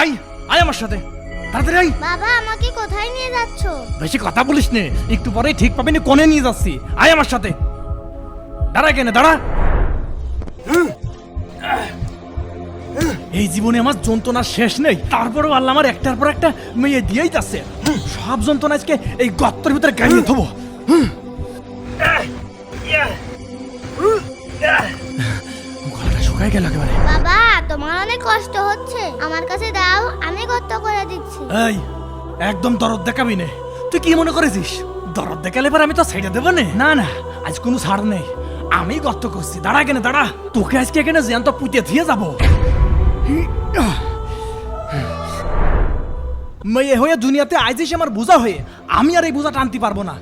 I আয় আমার সাথে। তাড়াতাড়ি আই বাবা আমাকে কোথায় নিয়ে যাচ্ছ? বেশি কথা বলিস নে। একটু পরেই ঠিক পাবি না কোনে নিয়ে যাচ্ছি। আয় আমার সাথে। দাঁড়া কেন দাঁড়া। এই জীবনে আমার যন্ত্রণা শেষ নেই। তারপরেও আল্লাহ আমার একটার পর একটা মেয়ে দিয়েই যাচ্ছে। সব যন্ত্রণা আজকে এই গর্তের ভিতরে গাড়িয়ে থবো। শুকায় গেল একেবারে। বাবা তোমার অনেক কষ্ট হচ্ছে। আমার কাছে দাও আমি গর্ত করে দিচ্ছি। এই একদম দরদ দেখাবি নে। তুই কি মনে করেছিস? দরদ দেখালে এবার আমি তো সাইডে দেবো নে। না না আজ কোনো ছাড় নেই। আমি গর্ত করছি। দাঁড়া কেন দাঁড়া। তোকে আজকে এখানে জ্যান্ত পুঁতে দিয়ে যাব। মেয়ে হয়ে দুনিয়াতে আইজিস আমার বোঝা হয়ে। আমি আর এই বোঝা টানতে পারব না।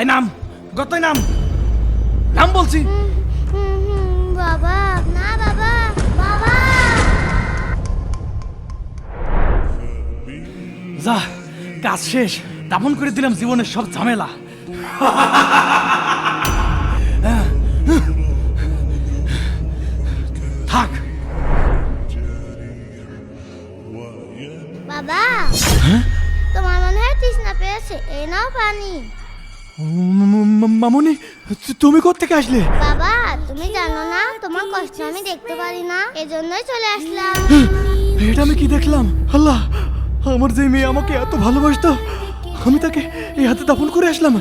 এই নাম গতই নাম। নাম বলছি। যা কাজ শেষ। দাপন করে দিলাম জীবনের সব ঝামেলা। থাক। বাবা তোমার মনে হয় তৃষ্ণা পেয়েছে? এই নাও পানি। মামনি তুমি কোথেকে আসলে? বাবা তুমি জানো না তোমার কষ্ট আমি দেখতে পারি না এজন্যই চলে আসলাম। এটা আমি কি দেখলাম? আল্লাহ! আমার যে মেয়ে আমাকে এত ভালোবাসত আমি তাকে এই হাতে দাফন করে আসলাম।